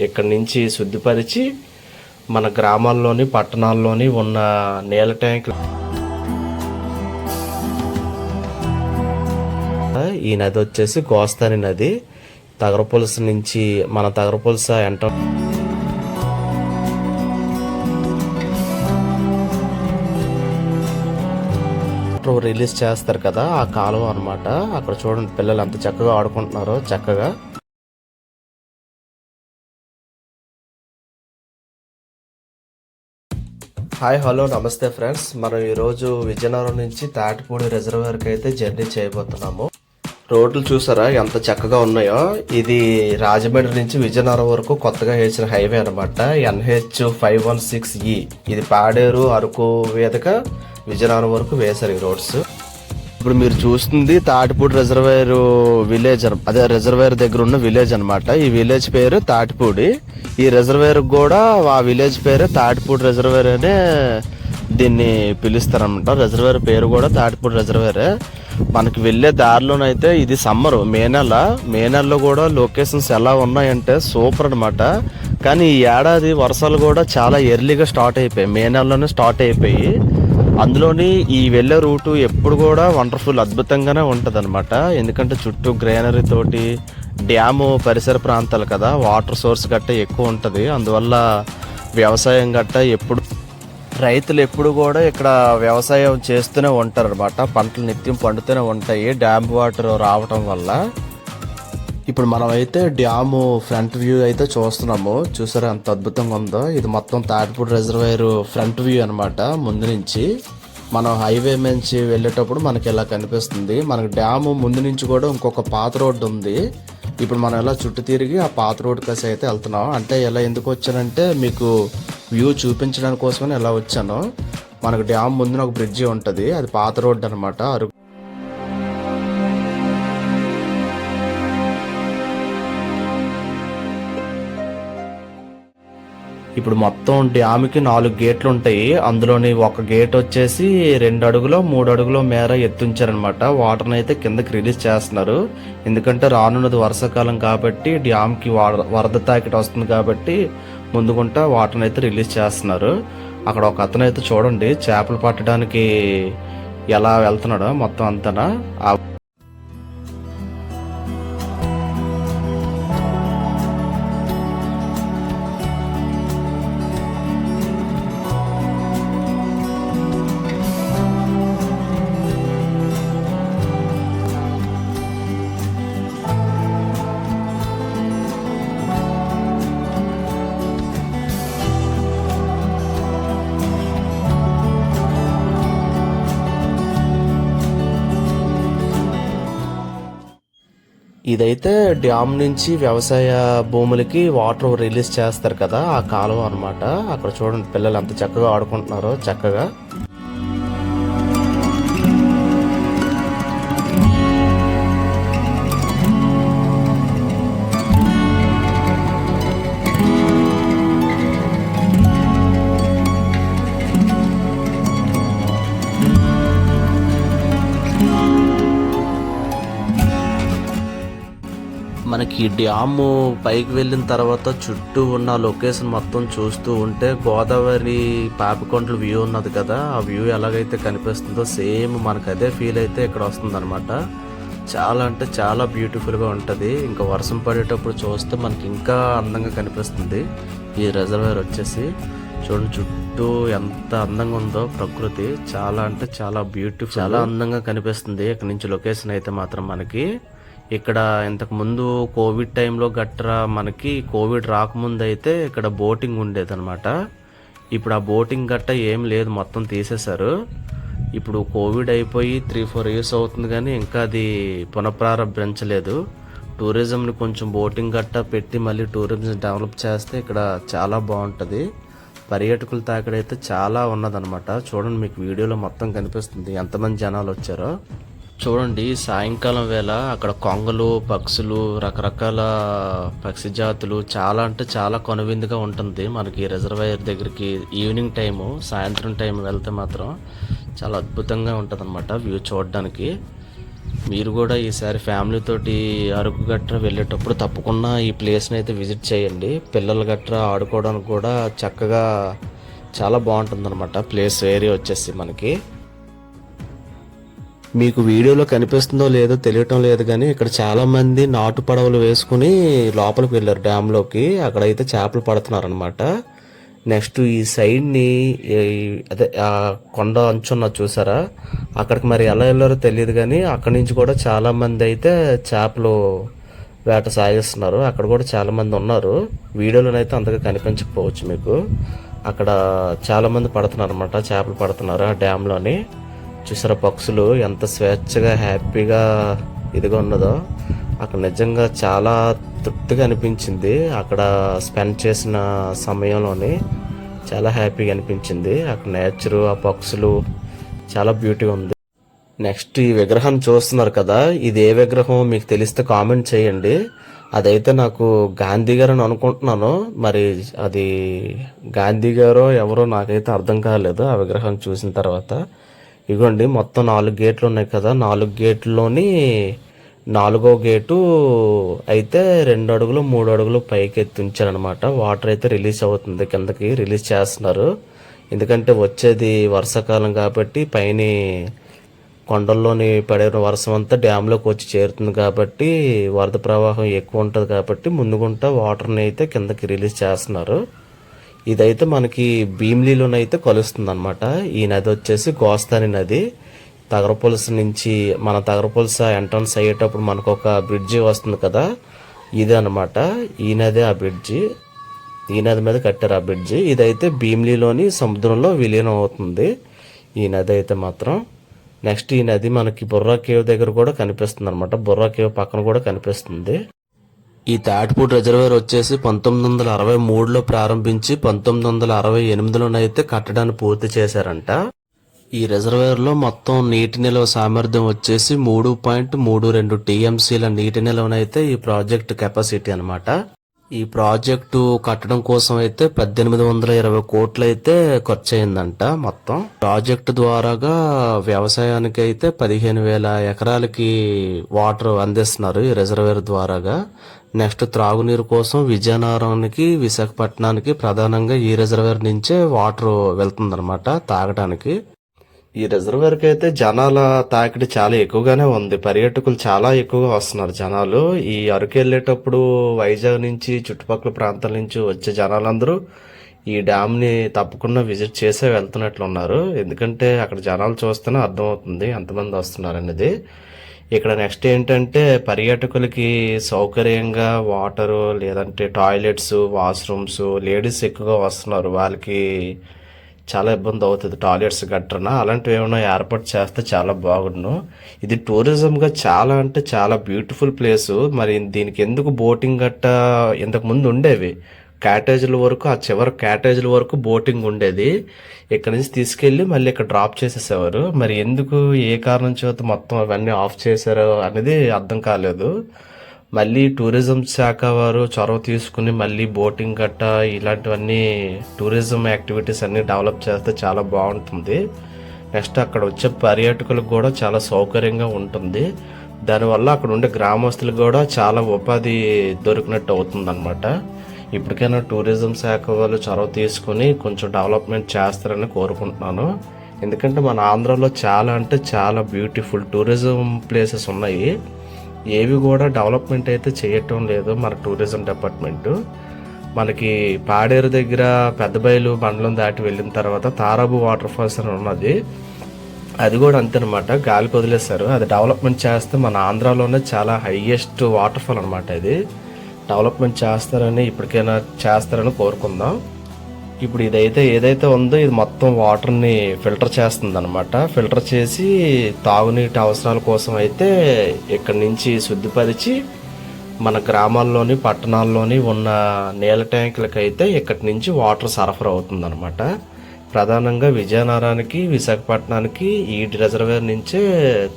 ఇక్కడి నుంచి శుద్ధిపరిచి మన గ్రామాల్లోని పట్టణాల్లోని ఉన్న నీళ్ళ ట్యాంకులు. ఈ నది వచ్చేసి గోస్తాని నది. తగరపులస నుంచి మన తగరపులస ఎంట రిలీజ్ చేస్తారు కదా ఆ కాలువ అనమాట అక్కడ చూడండి పిల్లలు ఎంత చక్కగా ఆడుకుంటున్నారో చక్కగా. హాయ్ హలో నమస్తే ఫ్రెండ్స్. మనం ఈరోజు విజయనగరం నుంచి తాటిపూడి రిజర్వేర్కి అయితే జర్నీ చేయబోతున్నాము. రోడ్లు చూసారా? ఎంత చక్కగా ఉన్నాయో. ఇది రాజమండ్రి నుంచి విజయనగరం వరకు కొత్తగా వేసిన హైవే అనమాట ఎన్హెచ్ ఫైవ్ వన్ సిక్స్ ఈ. ఇది పాడేరు అరకు వేదిక విజయనగరం వరకు వేశారు ఈ రోడ్స్. ఇప్పుడు మీరు చూస్తుంది తాటిపూడి రిజర్వేర్ విలేజ్ అదే రిజర్వేర్ దగ్గర ఉన్న విలేజ్ అనమాట ఈ విలేజ్ పేరు తాటిపూడి. ఈ రిజర్వేర్ కూడా ఆ విలేజ్ పేరు తాటిపూడి రిజర్వేర్ అనే దీన్ని పిలుస్తారనమాట రిజర్వేర్ పేరు కూడా తాటిపూడి రిజర్వేరే మనకి వెళ్ళే దారిలోనైతే ఇది సమ్మర్ మే నెల. మే నెలలో కూడా లొకేషన్స్ ఎలా ఉన్నాయంటే సూపర్ అనమాట కానీ ఈ ఏడాది వర్షాలు కూడా చాలా ఎర్లీగా స్టార్ట్ అయిపోయాయి. మే నెలలోనే స్టార్ట్ అయిపోయి అందులోని ఈ వెళ్ళే రూటు ఎప్పుడు కూడా వండర్ఫుల్ అద్భుతంగానే ఉంటుంది అనమాట ఎందుకంటే చుట్టూ గ్రీనరీ తోటి డ్యాము పరిసర ప్రాంతాలు కదా వాటర్ సోర్స్ గట్ట ఎక్కువ ఉంటుంది. అందువల్ల వ్యవసాయం గట్ట ఎప్పుడు రైతులు ఎప్పుడు కూడా ఇక్కడ వ్యవసాయం చేస్తూనే ఉంటారు అనమాట పంటలు నిత్యం పండుతూనే ఉంటాయి డ్యామ్ వాటర్ రావటం వల్ల. ఇప్పుడు మనం అయితే డ్యాము ఫ్రంట్ వ్యూ అయితే చూస్తున్నాము. చూసారా ఎంత అద్భుతంగా ఉందో? ఇది మొత్తం తాటిపూడి రిజర్వాయర్ ఫ్రంట్ వ్యూ అనమాట ముందు నుంచి. మనం హైవే నుంచి వెళ్ళేటప్పుడు మనకి ఇలా కనిపిస్తుంది. మనకు డ్యాము ముందు నుంచి కూడా ఇంకొక పాత రోడ్డు ఉంది. ఇప్పుడు మనం ఇలా చుట్టూ తిరిగి ఆ పాత రోడ్డు కసి అయితే వెళ్తున్నాం. అంటే ఇలా ఎందుకు వచ్చానంటే మీకు వ్యూ చూపించడానికి కోసమని ఇలా వచ్చాను. మనకు డ్యామ్ ముందున ఒక బ్రిడ్జి ఉంటుంది. అది పాత రోడ్డు అనమాట అరకు ఇప్పుడు మొత్తం డ్యామ్కి నాలుగు గేట్లు ఉంటాయి అందులోని ఒక గేట్ వచ్చేసి రెండు అడుగులో మూడు అడుగులో మేర ఎత్తుంచారనమాట. వాటర్ని అయితే కిందకి రిలీజ్ చేస్తున్నారు. ఎందుకంటే రానున్నది వర్షాకాలం కాబట్టి డ్యామ్కి వరద తాకిట వస్తుంది కాబట్టి ముందుకుంటా వాటర్ని అయితే రిలీజ్ చేస్తున్నారు. అక్కడ ఒక అతను అయితే చూడండి చేపలు పట్టడానికి ఎలా వెళ్తున్నాడో మొత్తం అంతనా? ఇదైతే డ్యామ్ నుంచి వ్యవసాయ భూములకి వాటర్ రిలీజ్ చేస్తారు కదా ఆ కాలువ అన్నమాట. అక్కడ చూడండి పిల్లలు ఎంత చక్కగా ఆడుకుంటున్నారో చక్కగా. మనకి డ్యాము పైకి వెళ్ళిన తర్వాత చుట్టూ ఉన్న లొకేషన్ మొత్తం చూస్తూ ఉంటే గోదావరి పాపికొండల వ్యూ ఉన్నది కదా ఆ వ్యూ ఎలాగైతే కనిపిస్తుందో సేమ్ మనకు అదే ఫీల్ అయితే ఇక్కడ వస్తుంది చాలా అంటే చాలా బ్యూటిఫుల్గా ఉంటుంది. ఇంకా వర్షం పడేటప్పుడు చూస్తే మనకి ఇంకా అందంగా కనిపిస్తుంది. ఈ రిజర్వేర్ వచ్చేసి చూడండి చుట్టూ ఎంత అందంగా ఉందో ప్రకృతి. చాలా అంటే చాలా బ్యూటిఫుల్ చాలా అందంగా కనిపిస్తుంది. ఇక్కడ నుంచి లొకేషన్ అయితే మాత్రం మనకి ఇక్కడ ఇంతకు ముందు కోవిడ్ టైంలో గట్రా మనకి కోవిడ్ రాకముందు అయితే ఇక్కడ బోటింగ్ ఉండేదనమాట ఇప్పుడు ఆ బోటింగ్ గట్ట ఏం లేదు మొత్తం తీసేశారు. ఇప్పుడు కోవిడ్ అయిపోయి త్రీ ఫోర్ ఇయర్స్ అవుతుంది కానీ ఇంకా అది పునఃప్రారంభించలేదు. టూరిజంని కొంచెం బోటింగ్ గట్టా పెట్టి మళ్ళీ టూరిజం డెవలప్ చేస్తే ఇక్కడ చాలా బాగుంటుంది. పర్యాటకుల తాకడైతే చాలా ఉన్నదనమాట చూడండి మీకు వీడియోలో మొత్తం కనిపిస్తుంది. ఎంతమంది జనాలు వచ్చారో. చూడండి సాయంకాలం వేళ అక్కడ కొంగలు పక్షులు రకరకాల పక్షి జాతులు చాలా అంటే చాలా కనువిందుగా ఉంటుంది. మనకి రిజర్వాయర్ దగ్గరికి ఈవినింగ్ టైము సాయంత్రం టైం వెళ్తే మాత్రం చాలా అద్భుతంగా ఉంటుంది అనమాట వ్యూ చూడడానికి. మీరు కూడా ఈసారి ఫ్యామిలీతోటి అరకు గట్రా వెళ్ళేటప్పుడు తప్పకుండా ఈ ప్లేస్ని అయితే విజిట్ చేయండి. పిల్లలు గట్రా ఆడుకోవడానికి కూడా చక్కగా చాలా బాగుంటుందన్నమాట ప్లేస్ ఏరియా వచ్చేసి మనకి. మీకు వీడియోలో కనిపిస్తుందో లేదో తెలియటం లేదు కానీ ఇక్కడ చాలామంది నాటు పడవలు వేసుకుని లోపలికి వెళ్ళారు డ్యామ్లోకి అక్కడైతే చేపలు పడుతున్నారనమాట నెక్స్ట్ ఈ సైడ్ని అదే ఆ కొండ అంచున్న చూసారా? అక్కడికి మరి ఎలా వెళ్ళారో తెలియదు కానీ అక్కడి నుంచి కూడా చాలామంది అయితే చేపలు వేట సాగిస్తున్నారు. అక్కడ కూడా చాలామంది ఉన్నారు. వీడియోలోనైతే అంతగా కనిపించకపోవచ్చు మీకు. అక్కడ చాలామంది పడుతున్నారు అనమాట చేపలు పడుతున్నారు ఆ డ్యామ్లోని చూసారా పక్షులు ఎంత స్వేచ్ఛగా హ్యాపీగా ఇదిగా ఉన్నదో. అక్కడ నిజంగా చాలా తృప్తిగా అనిపించింది. అక్కడ స్పెండ్ చేసిన సమయంలోని చాలా హ్యాపీగా అనిపించింది. అక్కడ నేచరు ఆ పక్షులు చాలా బ్యూటీగా ఉంది. నెక్స్ట్ ఈ విగ్రహం చూస్తున్నారు కదా. ఇది ఏ విగ్రహం మీకు తెలిస్తే కామెంట్ చేయండి. అదైతే నాకు గాంధీ గారు అని అనుకుంటున్నాను. మరి అది గాంధీ గారో ఎవరో నాకైతే అర్థం కాలేదు ఆ విగ్రహం చూసిన తర్వాత. ఇగోండి మొత్తం నాలుగు గేట్లు ఉన్నాయి కదా నాలుగు గేట్లోని నాలుగో గేటు అయితే రెండు అడుగులు మూడు అడుగులు పైకి ఎత్తి ఉంచారనమాట వాటర్ అయితే రిలీజ్ అవుతుంది కిందకి రిలీజ్ చేస్తున్నారు. ఎందుకంటే వచ్చేది వర్షాకాలం కాబట్టి పైన కొండల్లోని పడే వర్షం అంతా డ్యామ్లోకి వచ్చి చేరుతుంది కాబట్టి వరద ప్రవాహం ఎక్కువ ఉంటుంది కాబట్టి ముందుగుంటా వాటర్ని అయితే కిందకి రిలీజ్ చేస్తున్నారు. ఇదైతే మనకి భీమిలీలోనైతే కలుస్తుంది అనమాట ఈ నది వచ్చేసి గోస్తాని నది. తగరపులస నుంచి మన తగరపులస ఎంట్రన్స్ అయ్యేటప్పుడు మనకు ఒక బ్రిడ్జి వస్తుంది కదా ఇది అనమాట ఈ నదే ఆ బ్రిడ్జి. ఈ నది మీద కట్టారు ఆ బ్రిడ్జి. ఇదైతే భీమిలీలోని సముద్రంలో విలీనం అవుతుంది. ఈ నది అయితే మాత్రం. నెక్స్ట్ ఈ నది మనకి బుర్రా కేవ్ దగ్గర కూడా కనిపిస్తుంది అనమాట బుర్రా కేవ్ పక్కన కూడా కనిపిస్తుంది. ఈ తాటిపూడి రిజర్వేర్ వచ్చేసి పంతొమ్మిది వందల అరవై మూడులో ప్రారంభించి పంతొమ్మిది వందల అరవై ఎనిమిదిలోనైతే కట్టడాన్ని పూర్తి చేశారంట. ఈ రిజర్వేర్లో మొత్తం నీటి నిల్వ సామర్థ్యం వచ్చేసి మూడు పాయింట్ మూడు రెండు టీఎంసీల నీటి నిల్వనైతే ఈ ప్రాజెక్ట్ కెపాసిటీ అనమాట ఈ ప్రాజెక్టు కట్టడం కోసం అయితే పద్దెనిమిది వందల ఇరవై కోట్లు అయితే ఖర్చు అయిందంట మొత్తం. ప్రాజెక్టు ద్వారాగా వ్యవసాయానికి అయితే పదిహేను వేల ఎకరాలకి వాటర్ అందిస్తున్నారు ఈ రిజర్వేర్ ద్వారాగా. నెక్స్ట్ త్రాగునీరు కోసం విజయనగరానికి విశాఖపట్నానికి ప్రధానంగా ఈ రిజర్వేర్ నుంచే వాటర్ వెళ్తుందన్నమాట తాగడానికి ఈ రిజర్వేర్కి అయితే జనాల తాకిడి చాలా ఎక్కువగానే ఉంది. పర్యాటకులు చాలా ఎక్కువగా వస్తున్నారు జనాలు. ఈ అరకు వెళ్ళేటప్పుడు వైజాగ్ నుంచి చుట్టుపక్కల ప్రాంతాల నుంచి వచ్చే జనాలందరూ ఈ డ్యామ్ని తప్పకుండా విజిట్ చేసే వెళ్తున్నట్లు ఉన్నారు ఎందుకంటే అక్కడ జనాలు చూస్తేనే అర్థమవుతుంది ఎంతమంది వస్తున్నారు అనేది ఇక్కడ నెక్స్ట్ ఏంటంటే పర్యాటకులకి సౌకర్యంగా వాటరు లేదంటే టాయిలెట్స్ వాష్రూమ్స్ లేడీస్ ఎక్కువగా వస్తున్నారు. వాళ్ళకి చాలా ఇబ్బంది అవుతుంది టాయిలెట్స్ గట్రన. అలాంటివి ఏమైనా ఏర్పాటు చేస్తే చాలా బాగుండు. ఇది టూరిజంగా చాలా అంటే చాలా బ్యూటిఫుల్ ప్లేసు మరి దీనికి ఎందుకు బోటింగ్ గట్ట ఇంతకుముందు ఉండేవి? క్యాటేజీల వరకు ఆ చివరి క్యాటేజీల వరకు బోటింగ్ ఉండేది. ఇక్కడ నుంచి తీసుకెళ్ళి మళ్ళీ ఇక్కడ డ్రాప్ చేసేసేవారు. మరి ఎందుకు ఏ కారణం చేత మొత్తం అవన్నీ ఆఫ్ చేశారో అనేది అర్థం కాలేదు. మళ్ళీ టూరిజం శాఖ వారు చొరవ తీసుకుని మళ్ళీ బోటింగ్ గట్ట ఇలాంటివన్నీ టూరిజం యాక్టివిటీస్ అన్నీ డెవలప్ చేస్తే చాలా బాగుంటుంది. నెక్స్ట్ అక్కడ వచ్చే పర్యాటకులకు కూడా చాలా సౌకర్యంగా ఉంటుంది. దానివల్ల అక్కడ ఉండే గ్రామస్తులకు కూడా చాలా ఉపాధి దొరికినట్టు అవుతుంది ఇప్పటికైనా టూరిజం శాఖ వాళ్ళు చొరవ తీసుకుని కొంచెం డెవలప్మెంట్ చేస్తారని కోరుకుంటున్నాను. ఎందుకంటే మన ఆంధ్రాలో చాలా అంటే చాలా బ్యూటిఫుల్ టూరిజం ప్లేసెస్ ఉన్నాయి. ఏవి కూడా డెవలప్మెంట్ అయితే చేయటం లేదు మన టూరిజం డిపార్ట్మెంట్. మనకి పాడేరు దగ్గర పెద్దబయలు బండ్లను దాటి వెళ్ళిన తర్వాత తారాబు వాటర్ ఫాల్స్ అని ఉన్నది. అది కూడా అంతేనమాట. గాలికి వదిలేశారు. అది డెవలప్మెంట్ చేస్తే మన ఆంధ్రాలోనే చాలా హైయెస్ట్ వాటర్ ఫాల్ అనమాట ఇది. డెవలప్మెంట్ చేస్తారని ఇప్పటికైనా చేస్తారని కోరుకుందాం. ఇప్పుడు ఇదైతే ఏదైతే ఉందో ఇది మొత్తం వాటర్ని ఫిల్టర్ చేస్తుంది అనమాట ఫిల్టర్ చేసి తాగునీటి అవసరాల కోసం అయితే ఇక్కడి నుంచి శుద్ధిపరిచి మన గ్రామాల్లోని పట్టణాల్లోని ఉన్న నీళ్ళ ట్యాంకులకైతే అయితే ఇక్కడి నుంచి వాటర్ సరఫరా అవుతుంది ప్రధానంగా విజయనగరానికి విశాఖపట్నానికి ఈ రిజర్వేర్ నుంచే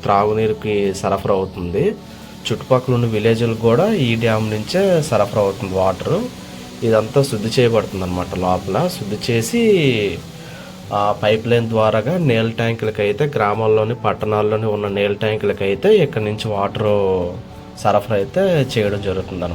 త్రాగునీరుకి సరఫరా అవుతుంది. చుట్టుపక్కల ఉన్న విలేజ్లకు కూడా ఈ డ్యామ్ నుంచే సరఫరా అవుతుంది వాటర్ ఇదంతా శుద్ధి చేయబడుతుంది అనమాట లోపల. శుద్ధి చేసి ఆ పైప్ లైన్ ద్వారాగా నీళ్ళ ట్యాంకులకి అయితే గ్రామాల్లోని పట్టణాల్లోని ఉన్న నీళ్ళ ట్యాంకులకి అయితే ఇక్కడ నుంచి వాటరు సరఫరా అయితే చేయడం జరుగుతుంది